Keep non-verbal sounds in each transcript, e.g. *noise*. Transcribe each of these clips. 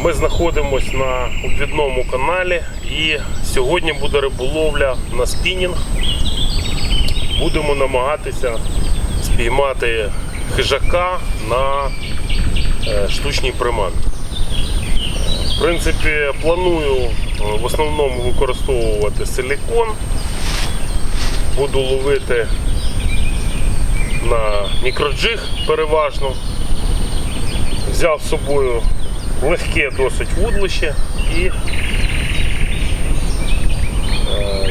Ми знаходимося на обвідному каналі і сьогодні буде риболовля на спінінг. Будемо намагатися спіймати хижака на е, штучній приманці. В принципі, планую е, в основному використовувати силікон. Буду ловити на мікроджиг переважно. Взяв з собою легке досить вудлище і е,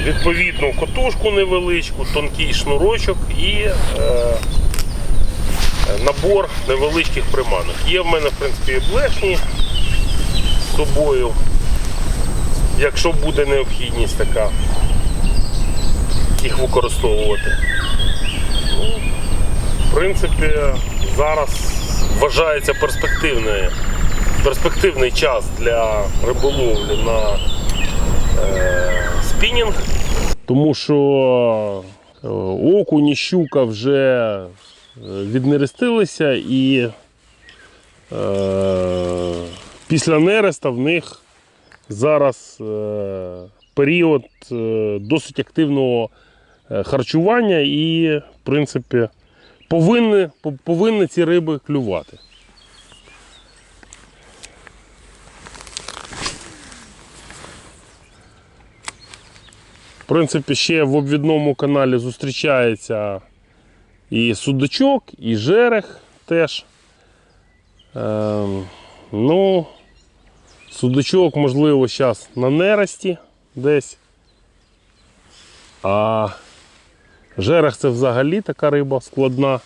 відповідну котушку невеличку, тонкий шнурочок і е, набор невеличких приманок. Є в мене, в принципі, блешні з собою, якщо буде необхідність така, їх використовувати. Ну, в принципі, зараз вважається перспективний, перспективний час для риболовлі на е, спінінг. Тому що е, окунь і щука вже е, віднерестилися і е, після нереста в них зараз е, період е, досить активного харчування і, в принципі, повинні, повинні ці риби клювати. В принципі, ще в обвідному каналі зустрічається і судачок, і жерех теж. Ем, ну, судачок, можливо, зараз на нересті десь. А жерех це взагалі така риба складна,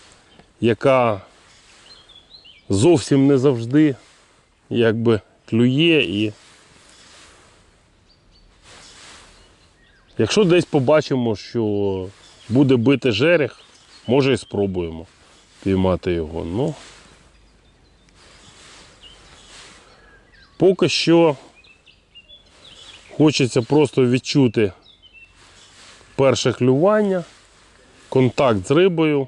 яка зовсім не завжди якби клює і. Якщо десь побачимо, що буде бити жерех, може і спробуємо піймати його. Ну, поки що хочеться просто відчути перше клювання, контакт з рибою,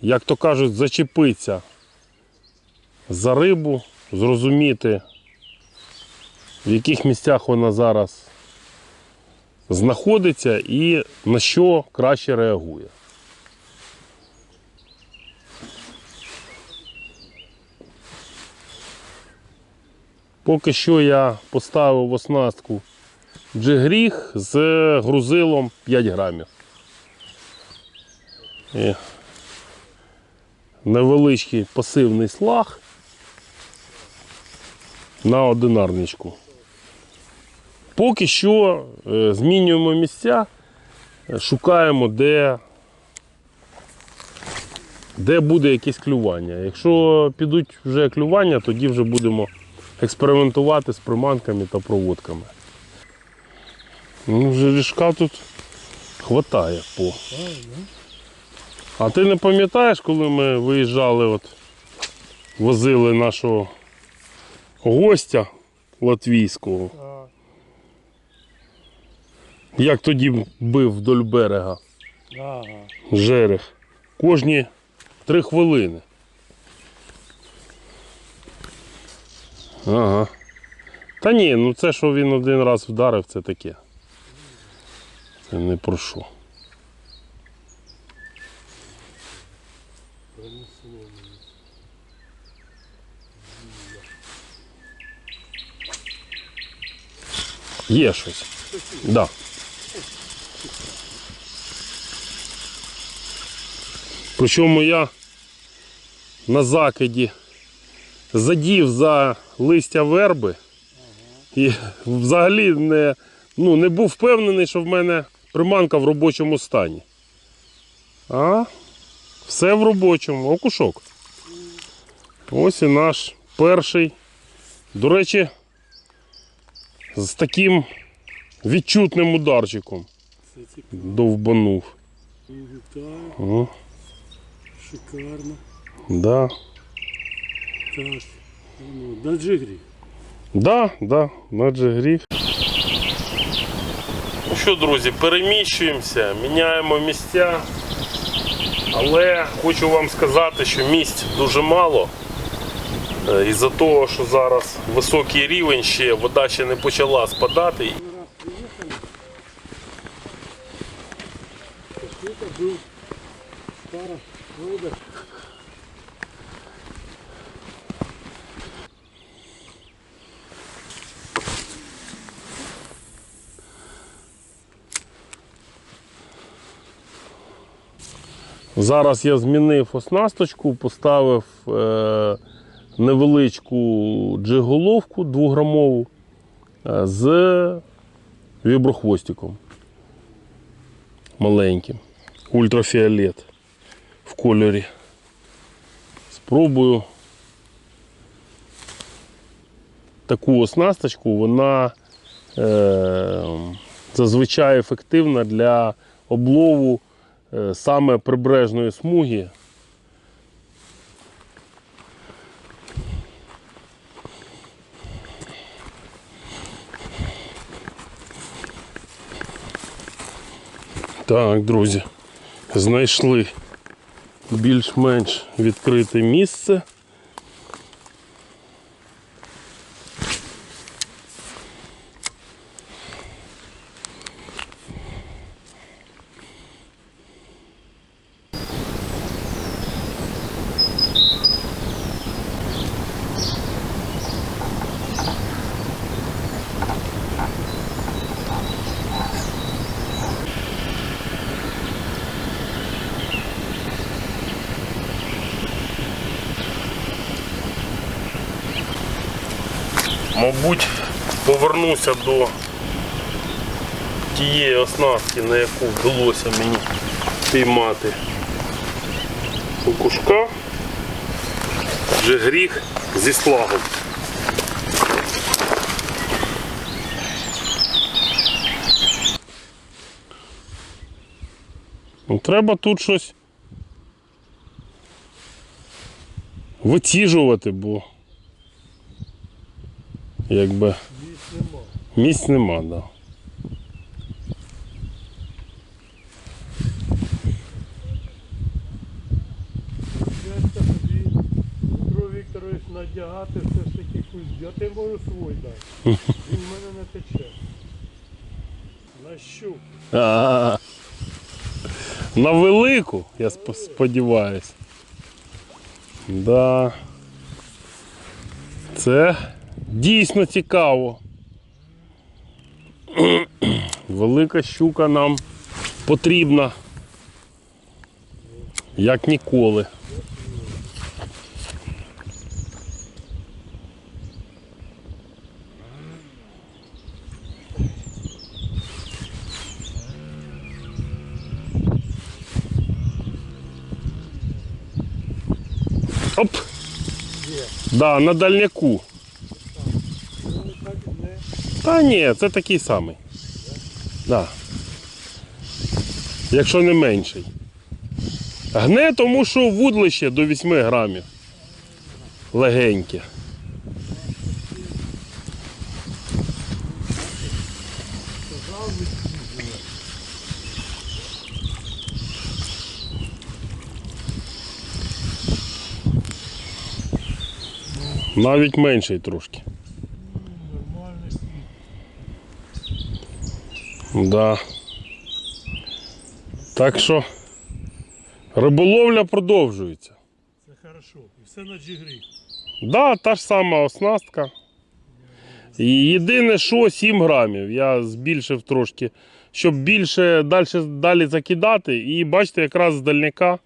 як то кажуть, зачепитися за рибу, зрозуміти, в яких місцях вона зараз знаходиться і на що краще реагує. Поки що я поставив в оснастку джигріг з грузилом 5 грамів. І невеличкий пасивний слаг на одинарничку. Поки що е, змінюємо місця, е, шукаємо, де, де буде якесь клювання. Якщо підуть вже клювання, тоді вже будемо експериментувати з приманками та проводками. Ну, вже ріжка тут хватає по. А ти не пам'ятаєш, коли ми виїжджали, от, возили нашого гостя латвійського? Як тоді бив вдоль берега Ага. жерех. Кожні три хвилини. Ага. Та ні, ну це, що він один раз вдарив, це таке. Це не про що. Є щось. Да. Причому я на закиді задів за листя верби і взагалі не, ну, не був впевнений, що в мене приманка в робочому стані. А все в робочому, окушок. Ось і наш перший. До речі, з таким відчутним ударчиком довбанув. О, Шикарно. да. Так. Ну, на джигрі. Да, да, надже гріх. Ну що, друзі, переміщуємося, міняємо місця. Але хочу вам сказати, що місць дуже мало. Е, Із-за того, що зараз високий рівень ще, вода ще не почала спадати. Раз года. Зараз я змінив оснасточку, поставив е, невеличку джиголовку двограмову е, з віброхвостиком маленьким. Ультрафіолет в кольорі. Спробую таку оснасточку, вона е, зазвичай ефективна для облову е, саме прибережної смуги. Так, друзі, знайшли більш-менш відкрите місце. Мабуть, повернуся до тієї оснастки, на яку вдалося мені піймати окушка. Вже гріх зі слагом. Ну, треба тут щось витіжувати, бо якби. Місць нема, да. Вікторович, надягати все ж таки якусь. Я ти можу свой дати. *laughs* Він в мене не тече. На щуку. А, На велику, я сп- сподіваюсь. Да. Це дійсно цікаво. *clears throat* Велика щука нам потрібна. Як ніколи. Оп! Да, на дальняку. Та ні, це такий самий. Да. Якщо не менший. Гне, тому що вудлище до 8 грамів. Легеньке. Навіть менший трошки. Да. Так що риболовля продовжується. Це хорошо. І все на джигрі. Да, та ж сама оснастка. І єдине, що 7 грамів. Я збільшив трошки, щоб більше далі, далі закидати. І бачите, якраз з дальняка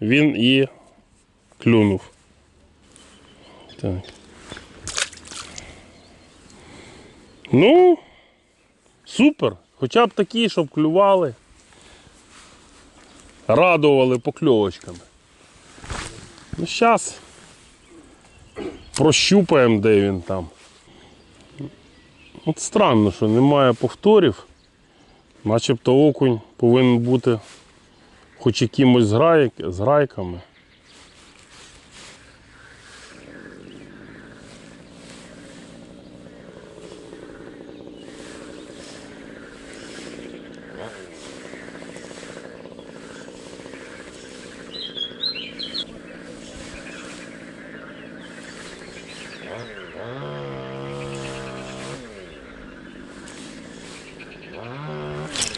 він і клюнув. Так. Ну, супер. Хоча б такі, щоб клювали. Радували покльовочками. Ну, зараз прощупаємо, де він там. От странно, що немає повторів. Начебто окунь повинен бути хоч якимось з,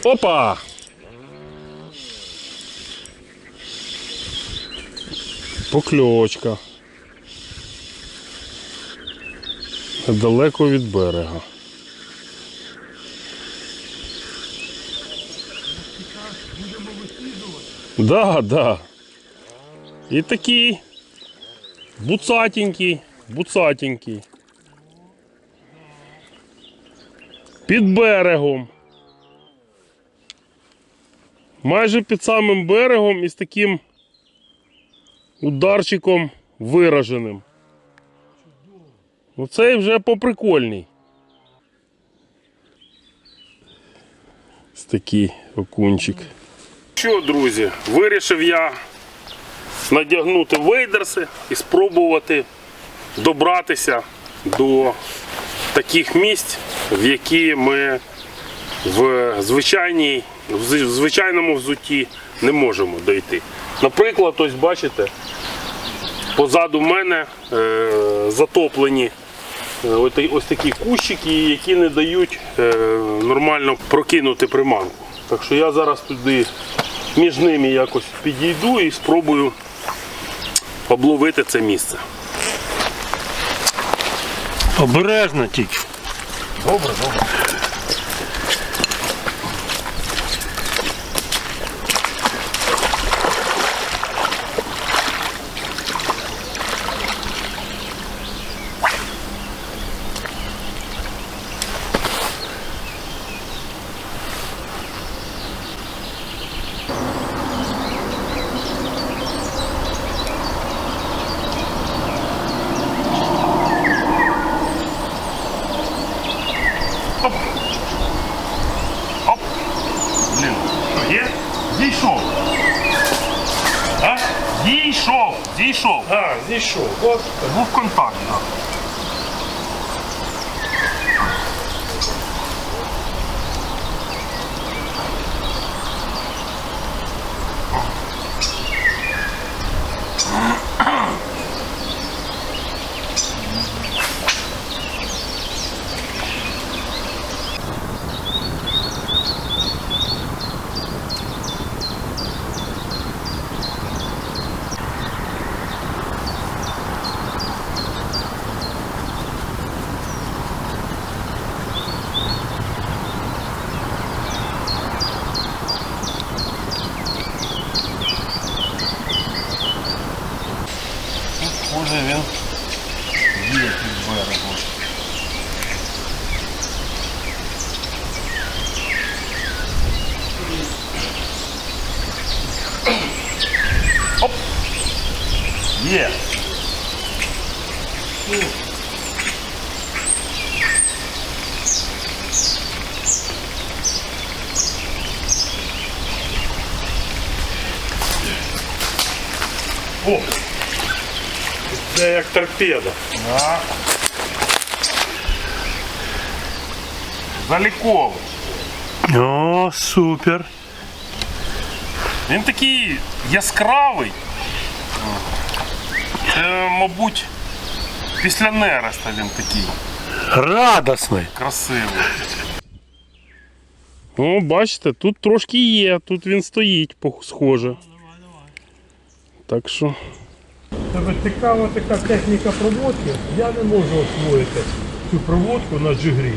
Опа! Покльовочка. Далеко від берега. Да, да. І такий буцатенький буцатенький. Під берегом. Майже під самим берегом і з таким ударчиком вираженим. Оцей вже поприкольний. Ось такий окунчик. Що, друзі, вирішив я надягнути вейдерси і спробувати добратися до таких місць, в які ми в, звичайній, в звичайному взутті не можемо дойти. Наприклад, ось бачите, позаду мене е, затоплені е, ось такі кущики, які не дають е, нормально прокинути приманку. Так що я зараз туди між ними якось підійду і спробую обловити це місце. Обережно тільки. Добре, добре. Є! О! Це як торпеда. Да. Заліковий. О, супер. Він такий яскравий. Це, мабуть, після нереста він такий Радосний. красивий. О, бачите, тут трошки є, тут він стоїть, пох- схоже. Так що. Тебе цікава така техніка проводки. Я не можу освоїти цю проводку на джигрі.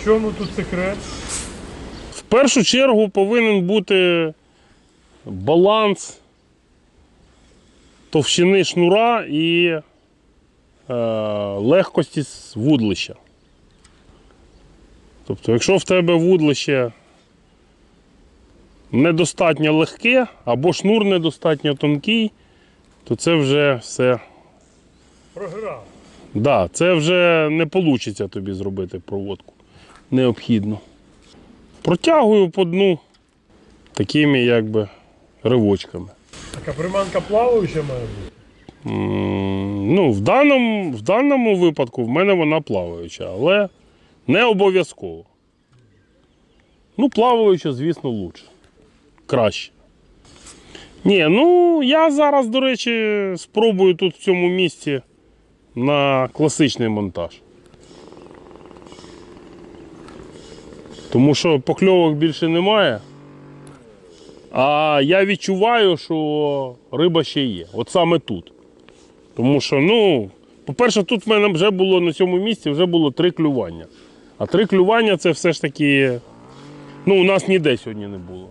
В чому тут секрет? В першу чергу повинен бути баланс товщини шнура і е, легкості з вудлища. Тобто, якщо в тебе вудлище недостатньо легке або шнур недостатньо тонкий, то це вже все. Програв. Да, це вже не вийде тобі зробити проводку. Необхідно. Протягую по дну такими якби ривочками. Така приманка плаваюча має бути. Ну, в даному, в даному випадку в мене вона плаваюча, але не обов'язково. Ну, плаваюча, звісно, лучше. Краще. Ні, ну я зараз, до речі, спробую тут в цьому місці на класичний монтаж. Тому що покльовок більше немає. А я відчуваю, що риба ще є. От саме тут. Тому що, ну, по-перше, тут в мене вже було на цьому місці вже було три клювання. А три клювання це все ж таки. Ну, у нас ніде сьогодні не було.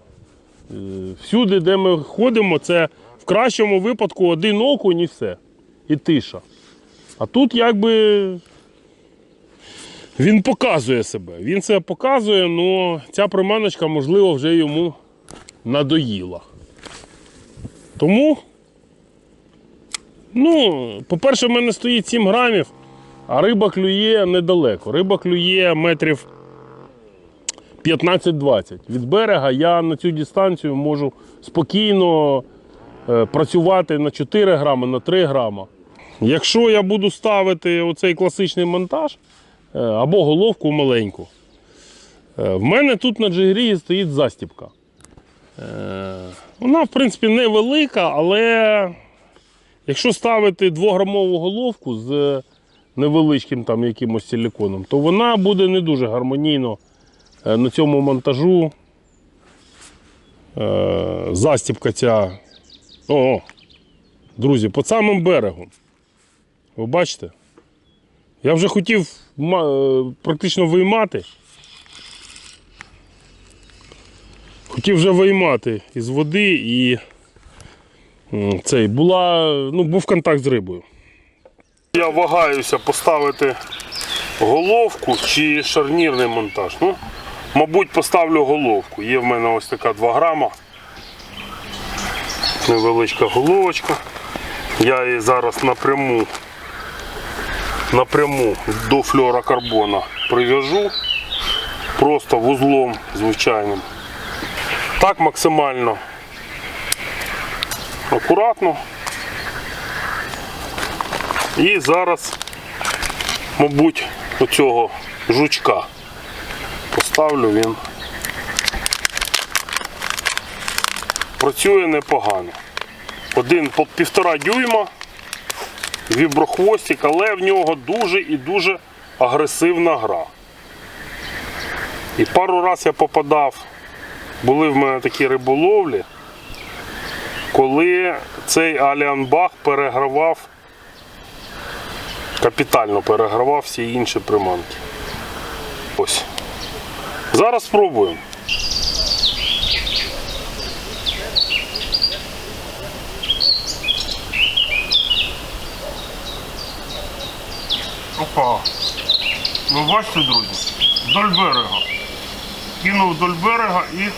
Е, Всюди, де ми ходимо, це в кращому випадку один окунь і все. І тиша. А тут якби він показує себе. Він себе показує, але ця приманочка, можливо, вже йому надоїла. Тому, ну, по-перше, в мене стоїть 7 грамів, а риба клює недалеко. Риба клює метрів 15-20. Від берега я на цю дистанцію можу спокійно е, працювати на 4 грами, на 3 грама. Якщо я буду ставити оцей класичний монтаж е, або головку маленьку, е, в мене тут на джигрі стоїть застіпка. Е, Вона, в принципі, невелика, але якщо ставити 2-грамову головку з невеличким там якимось силіконом, то вона буде не дуже гармонійно е, на цьому монтажу. Е, Застіпка ця. О, друзі, по самим берегом. Ви бачите? Я вже хотів практично виймати. Хотів вже виймати із води і цей була, ну, був контакт з рибою. Я вагаюся поставити головку чи шарнірний монтаж. Ну, мабуть, поставлю головку. Є в мене ось така 2 грама. Невеличка головочка. Я її зараз напряму напряму до флюорокарбона прив'яжу просто вузлом звичайним. Так максимально акуратно. І зараз, мабуть, оцього жучка поставлю він. Працює непогано. Один півтора дюйма віброхвостик, але в нього дуже і дуже агресивна гра. І пару раз я попадав, були в мене такі риболовлі, коли цей Аліанбах перегравав, капітально перегравав всі інші приманки. Ось. Зараз спробуємо. Опа. Ви бачите, друзі? Вдоль берега. Кинув вдоль берега і.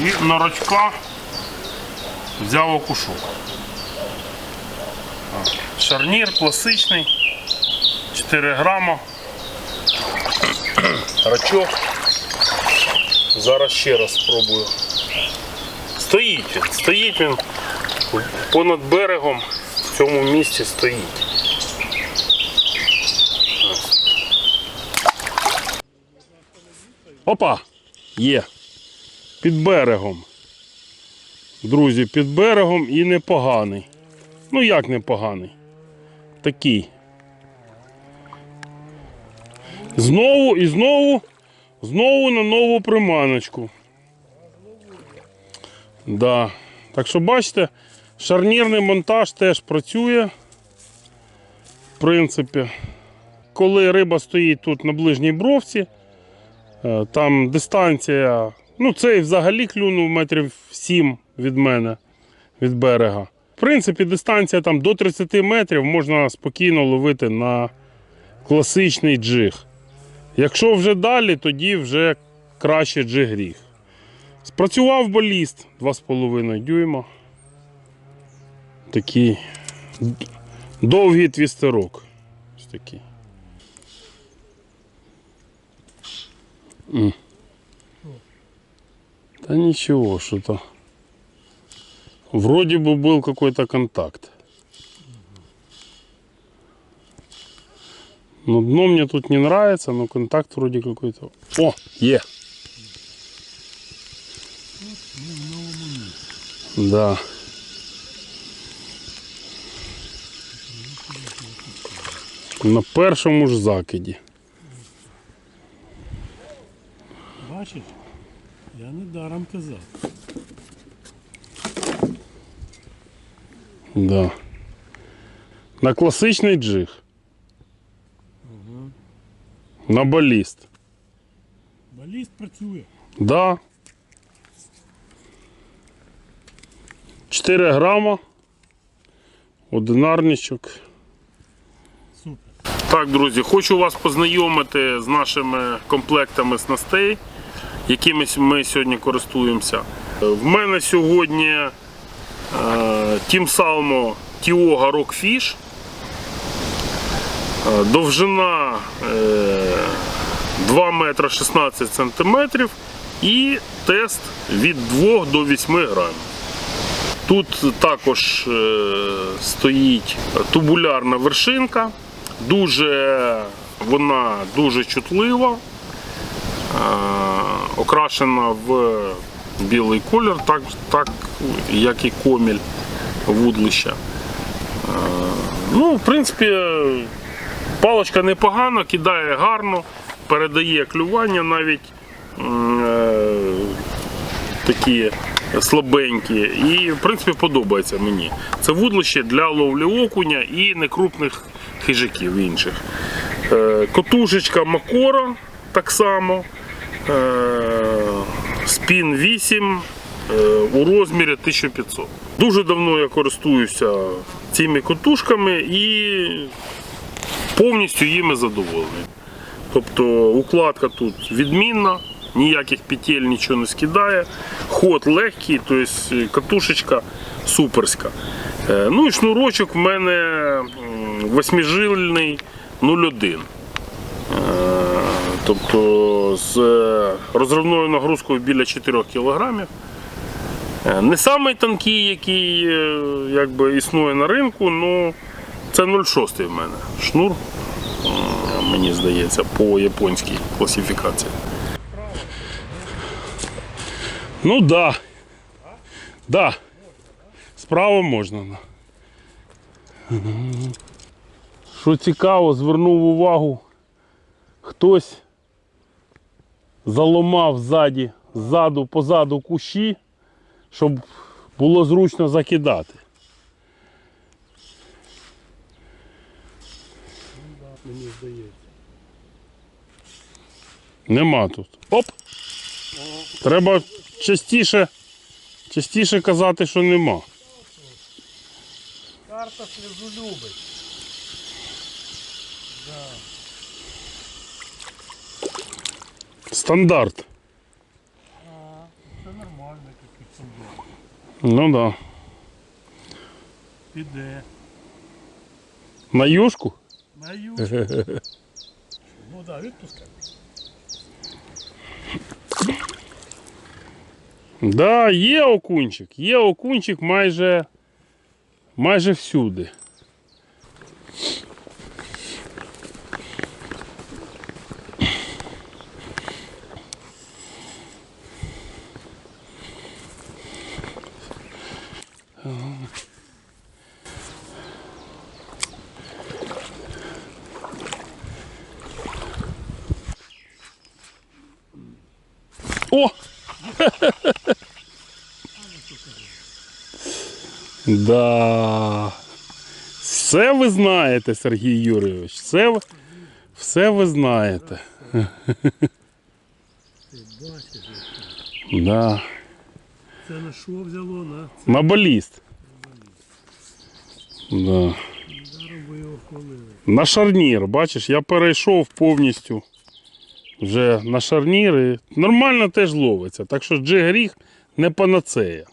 І на рачка взяв окушок. Шарнір класичний. 4 грама. Рачок. Зараз ще раз спробую. Стоїть він, стоїть він понад берегом в цьому місці стоїть. Опа! Є. Під берегом. Друзі, під берегом і непоганий. Ну як непоганий? Такий. Знову і знову, знову на нову приманочку. Да. Так що бачите, шарнірний монтаж теж працює. В принципі, коли риба стоїть тут на ближній бровці, там дистанція, ну цей взагалі клюнув метрів 7 від мене, від берега. В принципі, дистанція там до 30 метрів можна спокійно ловити на класичний джиг. Якщо вже далі, тоді вже краще джиг-ріг. Спрацював баліст 2,5 дюйма. Такий довгий твістерок. Ось такий. М. Да ничего, что-то. Вроде бы был какой-то контакт. Но дно мне тут не нравится, но контакт вроде какой-то. О, е! Да. На першому ж закиді. Казав. Да. На класичний джиг. На баліст. Баліст працює. Да. 4 грама. Одинарничок. Супер. Так, друзі, хочу вас познайомити з нашими комплектами снастей, якими ми сьогодні користуємося. В мене сьогодні е, Team Salmo Tioga Rockfish. Е, Довжина е, 2 метра 16 сантиметрів і тест від 2 до 8 грамів. Тут також е, стоїть тубулярна вершинка. Дуже вона дуже чутлива, е, окрашена в білий колір, так, так як і коміль вудлища. Е, Ну, в принципі, паличка непогано, кидає гарно, передає клювання навіть е, такі слабенькі. І, в принципі, подобається мені. Це вудлище для ловлі окуня і некрупних хижаків інших. Е, Котушечка Макора так само. Е, Спін 8 е, у розмірі 1500. Дуже давно я користуюся цими котушками і повністю їми задоволений. Тобто укладка тут відмінна, ніяких петель нічого не скидає. Ход легкий, тобто катушечка суперська. Ну і шнурочок в мене восьмижильний 0,1. Е, Тобто з е, розривною нагрузкою біля 4 кг. Не самий тонкий, який е, якби, існує на ринку, але це 0,6 в мене шнур мені здається, по японській класифікації. Ну да. Да. Справа можна. Що цікаво, звернув увагу, хтось заломав ззаді, ззаду, позаду кущі, щоб було зручно закидати. Мені здається. Нема тут. Оп! Треба частіше, частіше казати, що нема. Карта сльозу любить. Стандарт. Це нормально, як і сумбур. Ну да. Піде. На юшку? На ю. *laughs* ну так, да, відпускай. Да, є окунчик. Є окунчик майже, майже всюди. О! Да. Все ви знаєте, Сергій Юрійович. Все, все ви знаєте. *laughs* Да. Це на що взяло, на На баліст. Да. На шарнір, бачиш, я перейшов повністю вже на шарнір і нормально теж ловиться. Так що джигріг не панацея.